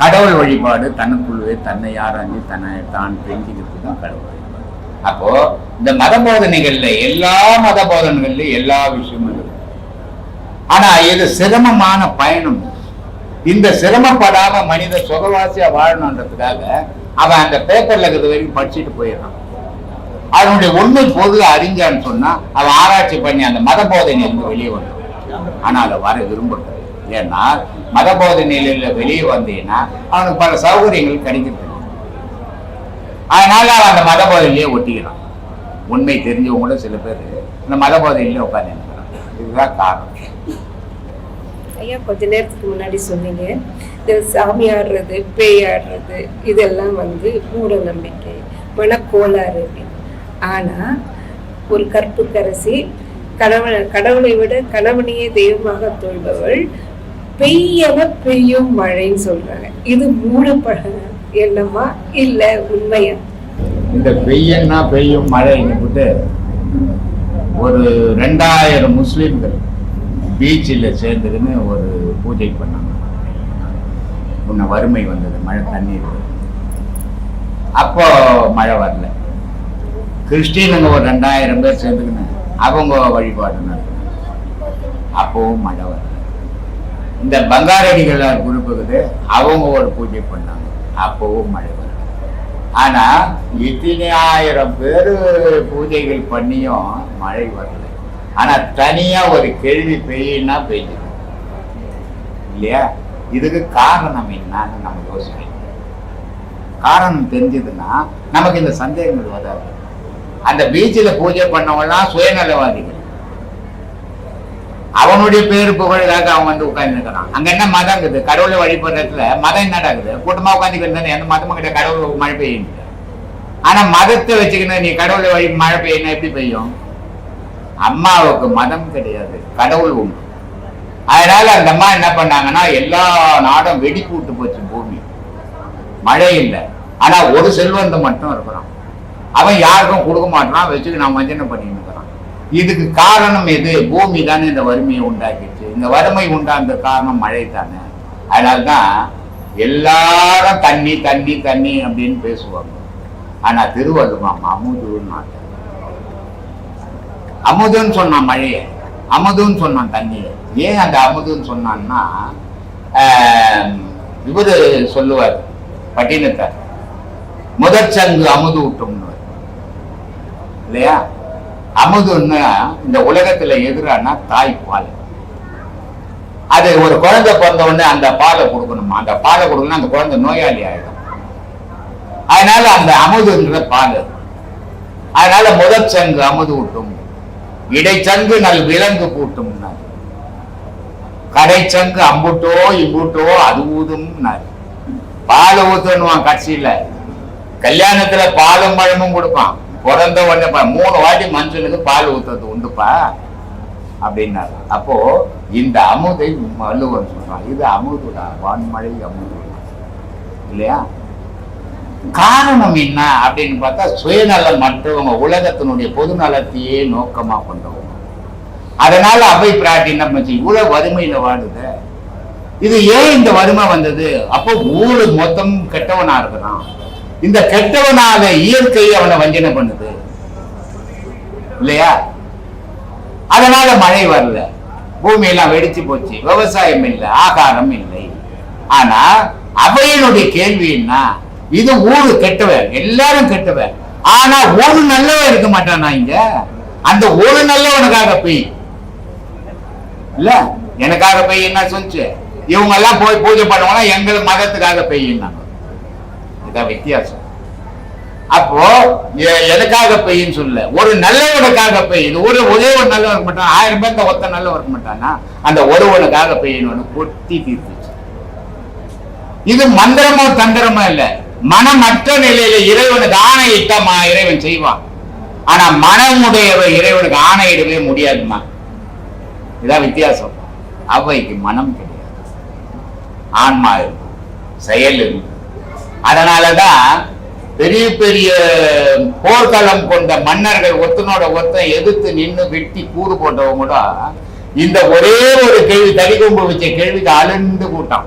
கடவுள் வழிபாடு தனக்குள்ளே தன்னை ஆராய்ஞ்சு தன்னை தான் தெரிஞ்சுக்கிறது தான் கடவுள் வழிபாடு. அப்போ இந்த மத போதனைகள்ல எல்லா மத போதனைகள்ல எல்லா விஷயமும் இருக்கு. ஆனா இது சிரமமான பயணம். இந்த சிரமப்படாம மனித சுகவாசியா வாழணுன்றதுக்காக அவன் அந்த பேப்பர்ல இருக்கிறது வரைக்கும் படிச்சுட்டு போயிடுறான். அவனுடைய உண்மை பொது அறிஞ்சான்னு சொன்னா அவன் ஆராய்ச்சி பண்ணி அந்த மத போதனையிலிருந்து வெளியே வந்தான். ஆனா அதை வர விரும்புறது ஏன்னா மத நிலையில வெளியே வந்தீங்கன்னா அவனுக்கு பல சௌகரியங்கள் கிடைக்கிறது அதனால அவன் அந்த மத போதையிலேயே ஒட்டிக்கிறான். உண்மை தெரிஞ்சவங்க கூட சில பேர் இந்த மத போதனையிலே உட்காந்து இதுதான் காரணம். ஐயா கொஞ்ச நேரத்துக்கு முன்னாடி சொன்னீங்க. இந்த சாமி ஆடுறது பேய் ஆடுறது இதெல்லாம் வந்து மூட நம்பிக்கை மனக்கோளாறு. அப்படின்னு ஆனா ஒரு கற்புக்கரசி கணவன் கடவுளை விட கணவனையே தெய்வமாக தொழுபவள் பெய்யவ பெய்யும் மழைன்னு சொல்றாங்க. இது மூடப்பட என்னமா இல்ல உண்மையா? இந்த பெய்யன்னா பெய்யும் மழை விட்டு ஒரு ரெண்டாயிரம் முஸ்லீம்கள் பீச்சில் சேர்ந்துக்கின்னு ஒரு பூஜை பண்ணாங்க. முன்ன வறுமை வந்தது. மழை தண்ணீர் அப்போ மழை வரல. கிறிஸ்டினுங்க ஒரு ரெண்டாயிரம் பேர் சேர்ந்துக்கின்னு அவங்க வழிபாடு நடத்தினாங்க. அப்பவும் மழை வரல. இந்த பங்காரடிகளார் குரூப் அவங்க ஒரு பூஜை பண்ணாங்க. அப்பவும் மழை வரும் ஆனா இத்தனை ஆயிரம் பேர் பூஜைகள் பண்ணியும் மழை வரல. ஆனா தனியா ஒரு கேள்வி பெய்யுன்னா பெய்யுது இல்லையா? இதுக்கு காரணம் என்னன்னு நம்ம யோசிக்கணும் காரணம் தெரிஞ்சதுன்னா நமக்கு இந்த சந்தேகங்கள் வராது. அந்த பீச்சில் பூஜை பண்ணவங்கலாம் சுயநலவாதிகள். அவனுடைய பேரு புகழுக்காக அவன் வந்து உட்கார்ந்துருக்கிறான் அங்க என்ன மதம் இருக்குது கடவுளை வழிபடுறதுல மதம் என்னடா இருக்குது கூட்டமா உட்காந்துக்கிட்டு எந்த மதமும் கிட்ட கடவுள் மழை பெய்யும் ஆனா மதத்தை வச்சுக்கின்னு நீ கடவுளை வழி மழை பெய்யணும் எப்படி பெய்யும்? அம்மாவுக்கு மதம் கிடையாது. கடவுள் உண்டு. அதனால அந்த அம்மா என்ன பண்ணாங்கன்னா எல்லா நாடும் வெடி கூட்டு போச்சு பூமி. மழை இல்லை. ஆனா ஒரு செல்வந்தம் மட்டும் இருக்கிறான். அவன் யாருக்கும் கொடுக்க மாட்டான். வச்சுக்கு நான் வஞ்சனை பண்ணிட்டு இதுக்கு காரணம் எது? பூமி தானே இந்த வறுமையை உண்டாக்கிடுச்சு இந்த வறுமை உண்டாந்த காரணம் மழை தானே அதனால தான் எல்லாரும் தண்ணி தண்ணி தண்ணி அப்படின்னு பேசுவாங்க. ஆனா திருவள்ளுவம் அமுதுன்னு மாட்டார். அமுதுன்னு சொன்னான் மழையை. அமுதுன்னு சொன்னான் தண்ணியை. ஏன் அந்த அமுதுன்னு சொன்னான்னா ஆஹ், இவரு சொல்லுவார் பட்டினத்தார் முதற் சங்கு அமுது விட்டோம்னு இல்லையா? அமுதுன்னா இந்த உலகத்துல எதிரானா பால். அது ஒரு குழந்தை பிறந்த உடனே அந்த பாலை கொடுக்கணுமா? அந்த பாலை கொடுக்கணும் அந்த குழந்தை நோயாளி ஆயிடும். அதனால அந்த அமுதுன்ற பால் அதனால முதற் சங்கு அமுது ஊட்டும். இடைச்சங்கு நல் விலங்கு பூட்டும் கடைச்சங்கு அம்புட்டோ இம்புட்டோ அது ஊதும் பால் ஊத்தணுவான் கட்சியில. கல்யாணத்துல பாலும் பழமும் கொடுப்பான். பிறந்த உடனே மூணு வாட்டி மனுஷனுக்கு பால் ஊத்துறது உண்டுப்பா அப்படின்னாரு. அப்போ இந்த அமுதை வள்ளுவன் சொல்றான். இது அமுதுடா வான்மழை அமுது. இல்லையா? காரணம் என்ன அப்படின்னு பார்த்தா சுயநலம் மற்றவங்க உலகத்தினுடைய பொது நலத்தையே நோக்கமா கொண்டவங்க. அதனால அவை பிராட்டி என்ன பண்ணி இவ்வளவு வறுமையில வாடுத இது ஏன் இந்த வறுமை வந்தது? அப்போ ஊரு மொத்தம் கெட்டவனா இருக்கிறான். இந்த கெட்டவனால இயற்கை அவனை வஞ்சனை பண்ணுது. இல்லையா? அதனால மழை வரல. பூமி எல்லாம் வெடிச்சு போச்சு. விவசாயம் இல்லை ஆகாரம் இல்லை. ஆனா அவையினுடைய கேள்வி என்ன? இது ஊரு கெட்டவர் எல்லாரும் கெட்டவர். ஆனா ஒரு நல்லவன் இருக்க மாட்டானா இங்க? அந்த ஒரு நல்லவனுக்காக பெய். இல்ல? எனக்காக பெய் என்ன சொல்லுச்சு இவங்க எல்லாம் போய் பூஜை பண்ணுவாங்க எங்கள் மதத்துக்காக பெய்யுன்னாங்க இதான் வித்தியாசம். அப்போ எதுக்காக பெய்யும் சொல்ல ஒரு நல்லவனுக்காக பெய் ஒரு ஒரே ஒரு நல்லவன் இருக்க மாட்டான் ஆயிரம் பேர்த்த ஒத்த நல்லவன் இருக்க மாட்டானா அந்த ஒருவனுக்காக பெய்யணும்னு கொட்டி தீர்த்துச்சு. இது மந்திரமோ தந்திரமோ இல்ல. மனமற்ற நிலையில இறைவனுக்கு ஆணையிட்டமா இறைவன் செய்வான். ஆனா மனமுடையவ இறைவனுக்கு ஆணையிடவே முடியாதுமா இதான் வித்தியாசம். அவைக்கு மனம் கிடையாது. ஆன்மா இருக்கும். செயல் இருக்கும். அதனாலதான் பெரிய பெரிய போர்க்களம் கொண்ட மன்னர்கள் ஒத்தனோட ஒத்தன் எதிர்த்து நின்னு வெட்டி கூறு போட்டவங்க கூட இந்த ஒரே ஒரு கேள்வி தடிக்கொம்பு வச்ச கேள்விக்கு அழுந்து கூட்டம்.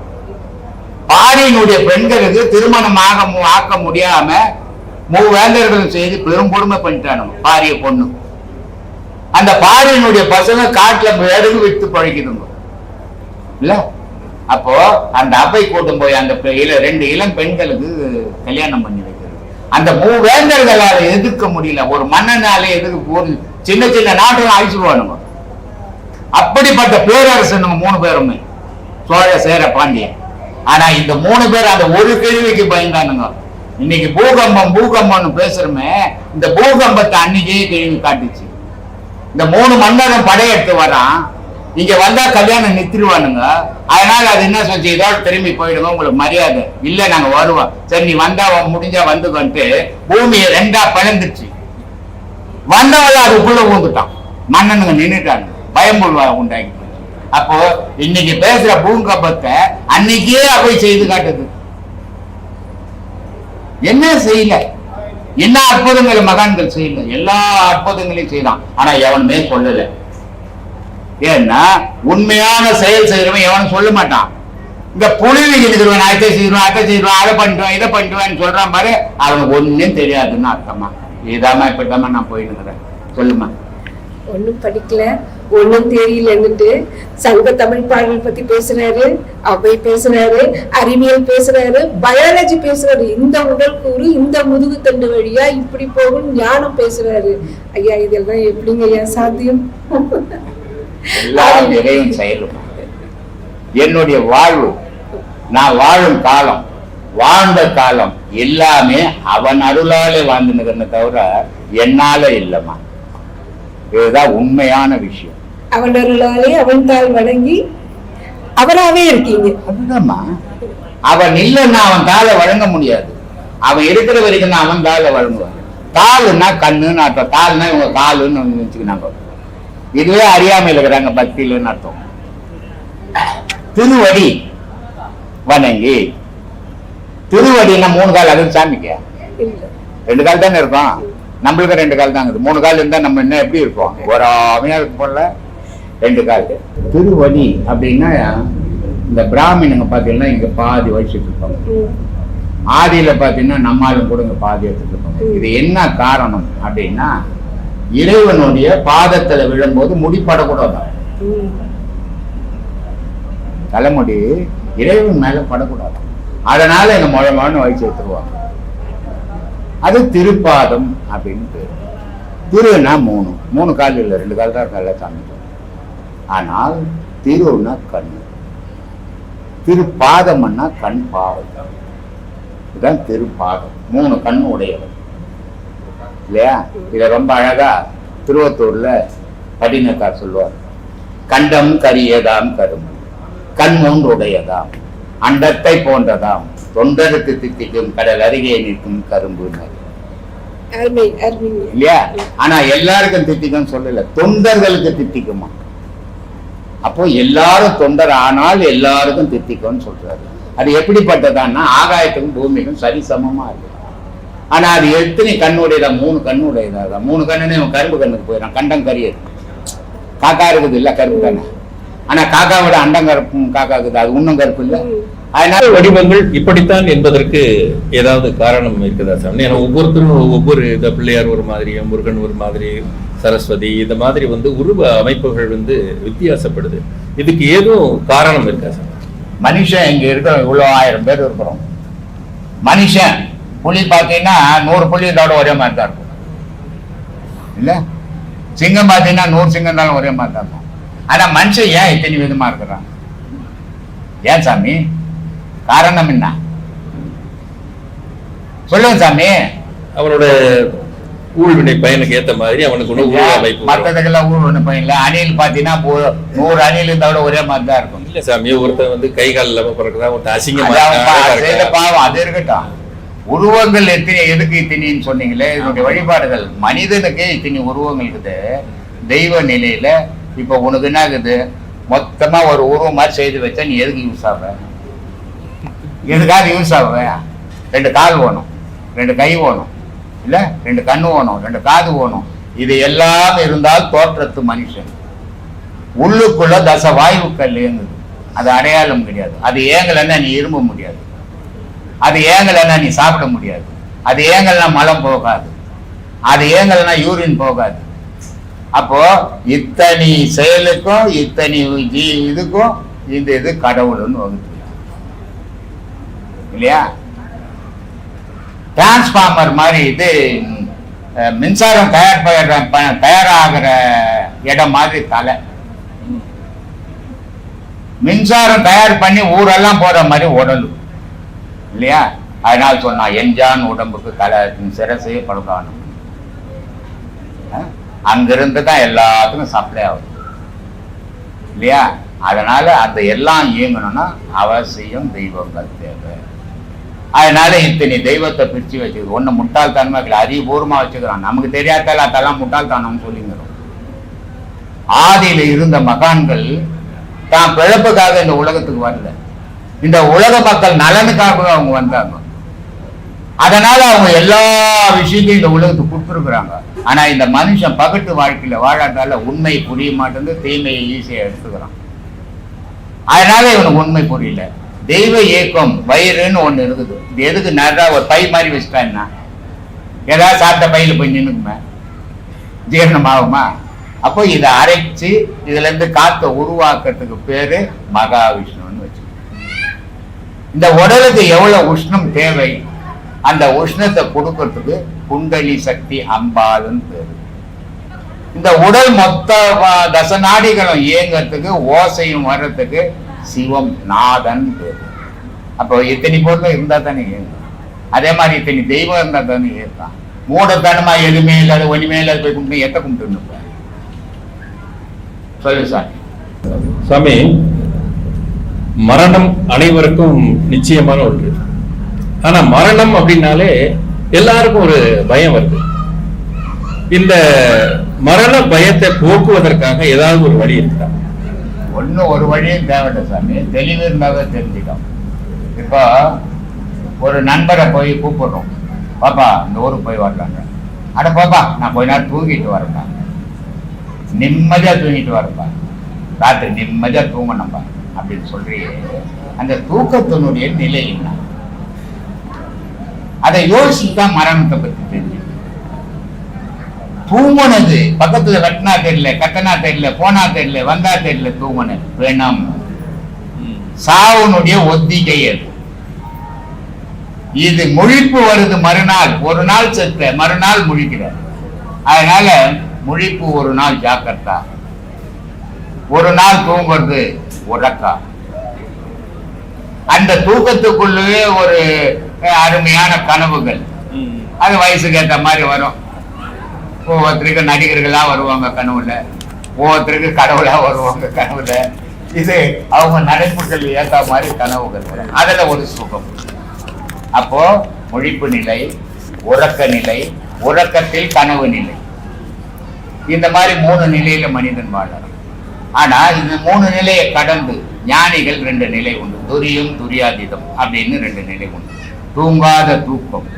பாரியினுடைய பெண்களுக்கு திருமணம் ஆக ஆக்க முடியாம மூவேந்தர்களும் செய்து பெரும் கொடுமை பண்ணிட்டானுங்க பாரிய பொண்ணு. அந்த பாரியினுடைய பசங்க காட்டுல எடுகு விட்டு பழகிதுங்க இல்ல? அப்போ அந்த அவை கூட்டம் போய் அந்த ரெண்டு இளம் பெண்களுக்கு கல்யாணம் பண்ணி வைக்கிறது. அந்த மூவேந்தர்களால எதிர்க்க முடியல. ஒரு மன்னனால எதிர்க்க ஒரு சின்ன சின்ன நாட்டுல அழிச்சுடுவானுங்க அப்படிப்பட்ட பேரரசு நம்ம மூணு பேருமே. சோழ சேர பாண்டியன் ஆனா இந்த மூணு பேர் அந்த ஒரு கேள்விக்கு பயந்தானுங்க. இன்னைக்கு பூகம்பம் பூகம்பம்னு பேசுறோமே இந்த பூகம்பத்தை அன்னைக்கே கேள்வி காட்டுச்சு. இந்த மூணு மன்னரும் படையெடுத்து வரான் இங்க வந்தா கல்யாணம் நிறுத்திடுவானுங்க. அதனால அது என்ன சொல்லி இதோட திரும்பி போயிடுங்க உங்களுக்கு மரியாதை. இல்ல நாங்க வருவோம். சரி நீ வந்தா முடிஞ்சா வந்துக்கன்ட்டு பூமியை ரெண்டா பிளந்துச்சு வந்தவள அதுக்குள்ள ஊந்துட்டான். மன்னனுங்க நின்றுட்டாங்க பயம் உண்டாக்கி. அப்போ இன்னைக்கு பேசுற பூங்கம்பத்தை அன்னைக்கே அவை செய்து காட்டுது. என்ன செய்யல? என்ன அற்புதங்கள் மகான்கள் செய்யல? எல்லா அற்புதங்களையும் செய்யலாம் ஆனா எவனுமே சொல்லலை ஏன்னா உண்மையான செயல் செய்யறவன் எவனும் சொல்ல மாட்டான். இந்த புழுவி இருக்கிறவன் அதை செய்வான் அதை செய்வான் அதை பண்ணிட்டுவான் இதை பண்ணிட்டுவான்னு சொல்றான் பாரு அவனுக்கு ஒண்ணும் தெரியாதுன்னு அர்த்தமா? இதாம்மா இப்படிதாம்மா நான் போயிட்டு இருக்கிறேன் சொல்லுமா ஒண்ணும் படிக்கல ஒண்ணும் தெரியலன்னுட்டு சங்க தமிழ் பாடல் பத்தி பேசுறாரு அவை பேசுறாரு அறிவியல் பேசுறாரு பயாலஜி பேசுறாரு. இந்த உடல் கூறு இந்த முதுகு தண்டு வழியா இப்படி போகும் ஞானம் பேசுறாரு. ஐயா இதெல்லாம் எப்படிங்க ஐயா சாத்தியம்? எல்லாம் இறைவன் செயலும். என்னுடைய வாழ்வு நான் வாழும் காலம் வாழ்ந்த காலம் எல்லாமே அவன் அருளாலே வாழ்ந்துன்னு தவிர என்னால இல்லைம்மா. இதுதான் உண்மையான விஷயம். அவன் அருளாலே அவன் தாள் வணங்கி அவராவே இருக்கீங்க. அதுதான்மா அவன் இல்லைன்னா அவன் தாளை வழங்க முடியாது. அவன் இருக்கிற வரைக்கும் அவன் தாளை வழங்குவான். தாளுன்னா கண்ணுன்னு அர்த்தம். தாள்னா இவங்க காலுன்னு வச்சுக்கினாங்க. இதுவே அறியாமையில் இருக்கிறாங்க பக்தியிலன்னு அர்த்தம். திருவடி வணங்கி. திருவடின்னா மூணு கால் அது சாமிக்க? ரெண்டு கால் தானே இருக்கும்? நம்மளுக்கு ரெண்டு கால் தான் இருக்குது மூணு கால் இருந்தா நம்ம என்ன எப்படி இருப்போம்? ஒரு இருக்கும் போல ரெண்டு கால். திருவடி அப்படின்னா இந்த பிராமணங்க பார்த்தீங்கன்னா இங்க பாதி வச்சுட்டு இருப்பாங்க. ஆதியில பார்த்தீங்கன்னா நம்மாலும் கூட இங்க பாதி எடுத்துட்டு இருப்பாங்க. இது என்ன காரணம் அப்படின்னா இறைவனுடைய பாதத்துல விழும்போது முடிப்படக்கூடாது தலைமுடி இறைவன் மேல படக்கூடாது? அதனால எங்க முழமான வயிற்று எடுத்துருவாங்க. அது திருப்பாதம் அப்படின்னு பேர். திருன்னா மூணு. மூணு கால் இல்லை ரெண்டு கால் தான் இருக்கா சாமி ஆனால் திருன்னா கண். திருப்பாதம்னா கண் பாவம். இதுதான் திருப்பாதம். மூணு கண் உடையவர் இல்லையா? இதை ரொம்ப அழகா திருவத்தூர்ல படினக்கார் சொல்லுவார். கண்டம் கரியதாம் கரும்பு கண் ஒன்று உடையதாம். அண்டத்தை போன்றதாம். தொண்டருக்கு தித்திக்கும் கடல் அருகே நிற்கும் கரும்பு இல்லையா? ஆனா எல்லாருக்கும் தித்திக்கும் சொல்லல. தொண்டர்களுக்கு தித்திக்குமா? அப்போ எல்லாரும் தொண்டர் ஆனால் எல்லாருக்கும் தித்திக்கும்னு சொல்றாரு. அது எப்படிப்பட்டதான்னா ஆகாயத்துக்கும் பூமிக்கும் சரிசமமா இருக்கு. ஆனா அது எத்தனை கண்ணுடையதா? மூணு கண்ணுடையதா? மூணு கண்ணுன்னு இவன் கரும்பு கண்ணுக்கு போயிடான் கண்டம் கரியது. காக்கா இருக்குது இல்ல கருப்பு கண்ணு. ஆனா காக்காவோட அண்டம் கருப்பும் காக்கா இருக்குது அது இன்னும் கருப்பு இல்ல. அதனால வடிவங்கள் இப்படித்தான் என்பதற்கு ஏதாவது காரணம் இருக்குதா சாமி ஏன்னா ஒவ்வொருத்தரும் ஒவ்வொரு இந்த பிள்ளையார் ஒரு மாதிரி முருகன் ஒரு மாதிரி சரஸ்வதி இந்த மாதிரி வந்து உருவ அமைப்புகள் வந்து வித்தியாசப்படுது. இதுக்கு ஏதும் காரணம் இருக்கா சார்? மனுஷன் இங்க இருக்கிற இவ்வளவு ஆயிரம் பேர் இருக்கிறோம். மனுஷன் புலி பார்த்தீங்கன்னா நூறு புலி இதோட ஒரே மாதிரி தான் இருக்கும். இல்ல? சிங்கம் பார்த்தீங்கன்னா நூறு சிங்கம் இருந்தாலும் ஒரே மாதிரி தான் இருக்கும். ஆனா மனுஷன் ஏன் இத்தனை விதமா இருக்கிறான்? ஏன் சாமி? காரணம் என்ன? சொல்லுங்க சாமி. அவனோட ஊழ்வினை பயனுக்கு ஏத்த மாதிரி அவனுக்கு உணவு அமைப்பு. மற்றதுக்கெல்லாம் ஊர் ஒண்ணு போயிடல அணில் பார்த்தீங்கன்னா நூறு அணில் இருந்தாவோட ஒரே மாதிரி தான் இருக்கும். இல்ல சாமி ஒருத்தன் வந்து கை கால் இல்லாம பிறகுதான் ஒருத்தன் அசிங்கமா அதான் இருக்கான், பா- அழகா செய்த இருக்கான். பாவம் அது இருக்கட்டும். உருவங்கள் எத்தனை எதுக்கு இத்தினின்னு சொன்னீங்களே? இதனுடைய வழிபாடுகள். மனிதனுக்கு இத்தனை உருவங்கள் இருக்குது. தெய்வ நிலையில இப்போ உனக்கு என்ன ஆகுது மொத்தமா ஒரு உருவம் மாதிரி செய்து வச்சா நீ எதுக்கு யூஸ் ஆகுவ எதுக்காக யூஸ் ஆவ? ரெண்டு கால் வேணும். ரெண்டு கை வேணும். இல்ல? ரெண்டு கண்ணு வேணும். ரெண்டு காது வேணும். இது எல்லாம் இருந்தால் தோற்றத்து மனுஷன். உள்ளுக்குள்ள தச வாயுக்கள் இயங்குது. அது அடையாளம் கிடையாது. அது ஏங்கலைன்னா நீ இரும்ப முடியாது. அது ஏங்கலைன்னா நீ சாப்பிட முடியாது. அது ஏங்கலைன்னா மலம் போகாது. அது ஏங்கலைன்னா யூரின் போகாது. அப்போ இத்தனை செயலுக்கும் இத்தனை ஜீ இதுக்கும் இந்த இது கடவுள்னு வகுத்து இல்லையா? டிரான்ஸ்ஃபார்மர் மாதிரி இது மின்சாரம் தயார் ப- தயாராகிற இடம் மாதிரி தலை. மின்சாரம் தயார் பண்ணி ஊரெல்லாம் போற மாதிரி உடல் இல்லையா? அதனால சொன்னா எஞ்சான் உடம்புக்கு தலை சிரசே பழுதானும் அங்கிருந்து தான் எல்லாத்துக்கும் சப்ளை ஆகுது. இல்லையா? அதனால அந்த எல்லாம் இயங்கணும்னா அவசியம் தெய்வங்கள் தேவை. அதனால இத்தனை தெய்வத்தை பிரிச்சு வச்சுக்கிறது ஒன்று முட்டாள்தனமா இல்லை அறிவுபூர்வமா வச்சுக்கிறோம் நமக்கு தெரியாதால அதெல்லாம் முட்டாள்தானம் சொல்லிங்கிறோம். ஆதியில இருந்த மகான்கள் தான் பிழப்புக்காக இந்த உலகத்துக்கு வரல. இந்த உலக மக்கள் நலனுக்காக அவங்க வந்தாங்க. அதனால அவங்க எல்லா விஷயத்தையும் இந்த உலகத்துக்கு கொடுத்துருக்குறாங்க. ஆனா இந்த மனுஷன் பகட்டு வாழ்க்கையில வாழாட்டால உண்மை புரிய மாட்டேங்குது தீமையை ஈஸியா எடுத்துக்கிறான். அதனால இவனுக்கு உண்மை புரியல. தெய்வ இயக்கம் வயிறுன்னு ஒண்ணு இருக்குது. இது எதுக்கு நிறையா ஒரு பை மாதிரி வச்சுட்டான்னா ஏதாவது சாப்பிட்ட பையில போய் நின்னுக்குமே. ஜீரணம் ஆகுமா? அப்போ இதை அரைச்சு இதுல இருந்து காத்த உருவாக்குறதுக்கு பேரு மகாவிஷ்ணு. இந்த உடலுக்கு எவ்வளவு உஷ்ணம் தேவை? அந்த உஷ்ணத்தை கொடுக்கறதுக்கு குண்டலி சக்தி அம்பாளுன்னு பேரு இந்த உடல் மொத்த தசநாடிகளும் இயங்கிறதுக்கு ஓசையும் வர்றதுக்கு சிவம் நாதன் பேரு அப்போ இத்தனை பொருள் இருந்தா தானே இயங்கும். அதே மாதிரி இத்தனை தெய்வம் இருந்தா தானே இயங்கும். மூடத்தனமா எதுவுமே இல்லாத ஒண்ணுமே இல்லாத போய் கும்பிட்டு எத்த கும்பிட்டு சொல்லு சார் சாமி மரணம் அனைவருக்கும் நிச்சயமான ஒன்று. ஆனா மரணம் அப்படின்னாலே எல்லாருக்கும் ஒரு பயம் வருது. இந்த மரண பயத்தை போக்குவதற்காக ஏதாவது ஒரு வழி இருக்கா? ஒன்றும் ஒரு வழியும் தேவையில்லை சாமி. தெளிவு இருந்தாவே தெரிஞ்சுக்கலாம் இப்போ ஒரு நண்பரை போய் கூப்பிடுறோம் பாப்பா இந்த ஊருக்கு போய் வரலாங்க. அட பாப்பா நான் போய் நேரம் தூங்கிட்டு வரேன்ப்பா நிம்மதியா தூங்கிட்டு வரேன்ப்பா ராத்திரி நிம்மதியா தூங்கணும்ப்பா அப்படின்னு சொல்லி அந்த தூக்கத்தினுடைய நிலை என்ன? அதை யோசிச்சு தான் மரணத்தை பத்தி தெரிஞ்சு தூங்குனது பக்கத்துல கட்டினா தெரியல கத்தனா தெரியல போனா தெரியல வந்தா தெரியல தூங்குனது. வேணாம். சாவுனுடைய ஒத்திகை அது. இது முழிப்பு வருது மறுநாள். ஒரு நாள் செத்த மறுநாள் முழிக்கிற அதனால முழிப்பு ஒரு நாள் ஜாக்கிரதா. ஒரு நாள் தூங்குறது உறக்கா. அந்த தூக்கத்துக்குள்ளவே ஒரு அருமையான கனவுகள். அது வயசுக்கு ஏத்த மாதிரி வரும். ஒவ்வொருத்தருக்கு நடிகர்களா வருவாங்க கனவுல. ஒவ்வொருத்தருக்கு கடவுளா வருவாங்க கனவுல. இது அவங்க நடைமுறைகள் ஏத்த மாதிரி கனவுகள் வரும். அதுல ஒரு சுகம். அப்போ முழிப்பு நிலை உறக்க நிலை உறக்கத்தில் கனவு நிலை. இந்த மாதிரி மூணு நிலையில மனிதன் வாழறான். ஆனா இந்த மூணு நிலையை கடந்து ஞானிகள் ரெண்டு நிலை உண்டு. துரியும் துரியாதீதம் அப்படின்னு ரெண்டு நிலை உண்டு. தூங்காத தூக்கம்.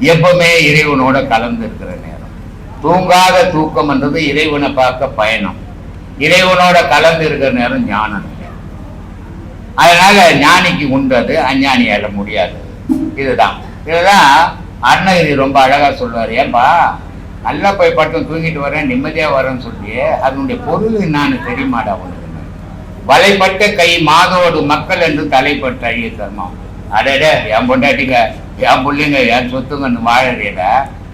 எப்பவுமே இறைவனோட கலந்து இருக்கிற நேரம். தூங்காத தூக்கம் என்றது இறைவனை பார்க்க பயணம். இறைவனோட கலந்து இருக்கிற நேரம் ஞானம். அதனால ஞானிக்கு உண்டது அஞ்ஞானியால முடியாது. இதுதான். இதுதான் அண்ணகிரி ரொம்ப அழகா சொல்வார் ஏன்பா நல்லா போய் பட்டம் தூங்கிட்டு வரேன் நிம்மதியாக வரேன்னு சொல்லியே அதனுடைய பொருள் நான் தெரியுமாடா உனக்கு? வலைப்பட்ட கை மாதோடு மக்கள் என்று தலைப்பட்ட ஐய தர்மம் அடடே என் பொண்டாட்டிங்க என் பிள்ளைங்க என் சொத்துங்கன்னு வாழறியல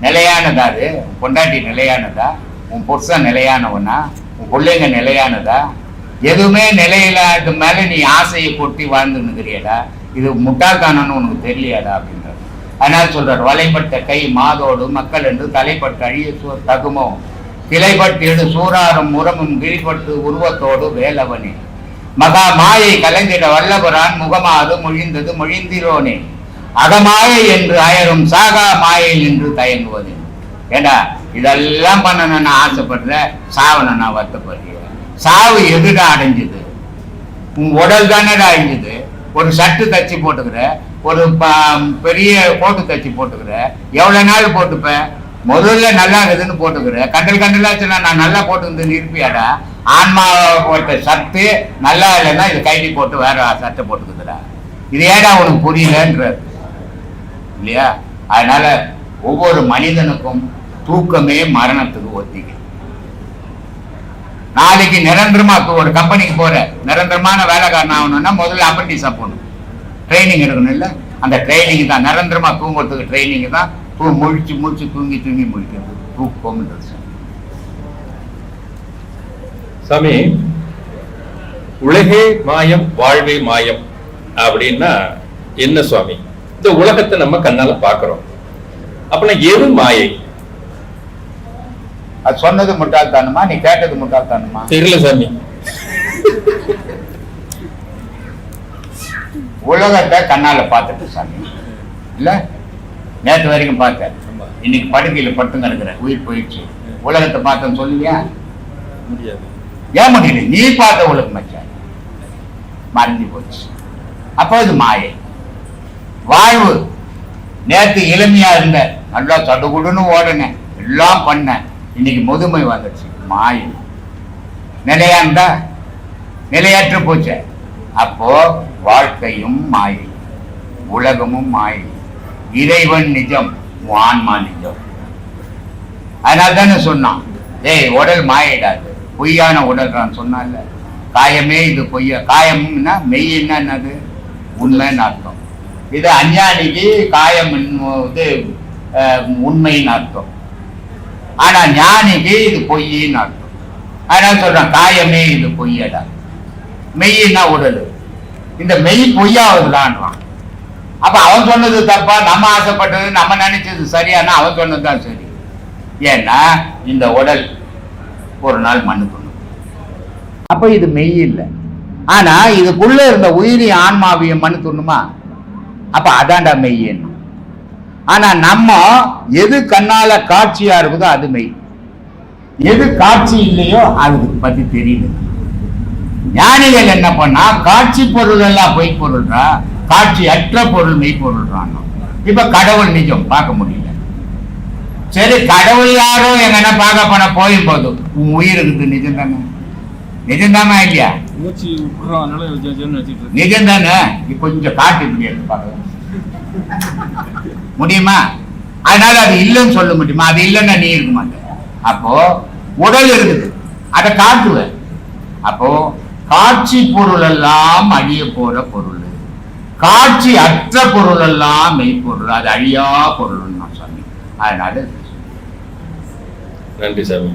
நிலையானதா அது? பொண்டாட்டி நிலையானதா? உன் புருஷன் நிலையானவனா? உன் பிள்ளைங்க நிலையானதா? எதுவுமே நிலையில்லாத மேலே நீ ஆசையை கொட்டி வாழ்ந்துன்னுக்கிறியடா. இது முட்டாள்தானன்னு உனக்கு தெரியலையாடா அப்படின்ற அதனால் சொல்றார் வலைப்பட்ட கை மாதோடு மக்கள் என்று தலைப்பட்ட அழிய தகுமோ? கிளைப்பட்டு சூறாரும் உரமும் கிழிப்பட்டு உருவத்தோடு வேலவனே. மகா மாயை கலந்திட வல்லபரான் முகமாது மொழிந்தது மொழிந்திரோனே. அகமாயை என்று அயரும் சாகா மாயை என்று தயங்குவது. ஏண்டா இதெல்லாம் பண்ணணும்னு நான் ஆசைப்படுறேன் சாவனை நான் வருத்தப்படுறேன் சாவு எதுடா அடைஞ்சது? உன் உடல் தானடா அழிஞ்சது? ஒரு ஷர்ட்டு தச்சு போட்டுக்கிற ஒரு ப- பெரிய கோட்டு தச்சு போட்டுக்கிற. எவ்வளோ நாள் போட்டுப்பேன்? முதல்ல நல்லா இருக்குதுன்னு போட்டுக்கிற. கண்டல் கண்டலாச்சுன்னா நான் நல்லா போட்டுக்கிட்டு இருப்பியாடா ஆன்மா போட்ட சத்து நல்லா இல்லைன்னா இது கைடி போட்டு வேற சட்டை போட்டுக்குதுடா. இது ஏடா உனக்கு புரியலன்ற? இல்லையா? அதனால ஒவ்வொரு மனிதனுக்கும் தூக்கமே மரணத்துக்கு ஒத்திக்கு நாளைக்கு நிரந்தரமா இப்போ ஒரு கம்பெனிக்கு போற நிரந்தரமான வேலைக்காரன் ஆகணும்னா முதல்ல அப்ரண்டிஸா போகணும். ட்ரைனிங் எடுக்கணும் இல்ல? அந்த ட்ரைனிங் தான். நிரந்தரமா தூங்குறதுக்கு ட்ரைனிங் தான். தூ முழிச்சு முழிச்சு தூங்கி தூங்கி முழிக்கிறது. தூக்கம்ன்றது சாமி உலகே மாயம் வாழ்வே மாயம். அப்படின்னா என்ன சுவாமி? இந்த உலகத்தை நம்ம கண்ணால பாக்குறோம் அப்படின்னா எது மாயை? அது சொன்னது முட்டாள்தானுமா? நீ கேட்டது முட்டாள்தானுமா? தெரியல சாமி. உலகத்தை கண்ணால பார்த்துட்டு சாமி. இல்ல? நேற்று வரைக்கும் பார்த்தேன். இன்னைக்கு படுக்கையில பட்டு கிடக்குற உயிர் போயிடுச்சு. உலகத்தை பார்த்தேன்னு சொல்லுவியா? முடியாது. ஏன் முடியல? நீ பார்த்த உலகம் மச்சான் மறைஞ்சு போச்சு. அப்போ இது மாயை. வாழ்வு நேத்து இளமையா இருந்த. நல்லா சடுகுடுன்னு ஓடினேன் எல்லாம் பண்ணேன் இன்னைக்கு முதுமை வந்துடுச்சு. மாயை. நிலையாண்டா நிலையற்று போச்சே. அப்போ வாழ்க்கையும் மாயை உலகமும் மாயை இறைவன் நிஜம் ஆன்மா நிஜம். அதனால தானே சொன்னான் ஏய் உடல் மாயிடாது பொய்யான உடல் நான் சொன்னான்ல. காயமே இது பொய்யா? காயம்னா மெய்ன்னா என்னது உண்மைன்னு அர்த்தம். இது அஞ்ஞானிக்கு காயம் இது உண்மைன்னு அர்த்தம். ஆனா ஞானிக்கு இது பொய்ன்னு அர்த்தம். அதனால சொல்றான் காயமே இது பொய்யடா. மெய்னா உடல். இந்த மெய் பொய்யாவதுலான்றான் அப்ப அவன் சொன்னது தப்பா நம்ம ஆசைப்பட்டது நம்ம நினைச்சது சரியானா அவன் சொன்னது தான் சரி. ஏன்னா இந்த உடல் ஒரு நாள் மண்ணு பண்ணும் அப்ப இது மெய் இல்லை. ஆனா இதுக்குள்ள இருந்த உயிரி ஆன்மாவியம் மண்ணு துண்ணுமா அப்ப அதான்டா மெய்யன்னு ஆனா நம்ம எது கண்ணால காட்சியா இருக்குதோ அது மெய். எது காட்சி இல்லையோ அது பத்தி தெரியல. ஞானிகள் என்ன பண்ணா காட்சி பொருள் எல்லாம் பொய் பொருள்றா காட்சி அற்ற பொருள் மெய் பொருள்றான். இப்ப கடவுள் நிஜம் பார்க்க முடியல. சரி கடவுள் யாரோ எங்கன்னா பார்க்க போன போயும் போதும் உன் உயிர் இருக்குது நிஜம் தானே நிஜம் தானே இல்லையா. நிஜம் தானே கொஞ்சம் காட்டு எடுத்து பார்க்கலாம் முடியுமா? அதனால அது இல்லைன்னு சொல்ல முடியுமா? அது இல்லைன்னா நீ இருக்க மாட்ட. அப்போ உடல் இருக்குது. அதை காட்டுவேன். அப்போ காட்சி பொருள் எல்லாம் அழிய போற பொருள். காட்சி அற்ற பொருள் எல்லாம் மெய்ப்பொருள் அது அழியா பொருள் நான் சொன்னேன். அதனால நன்றி சாமி.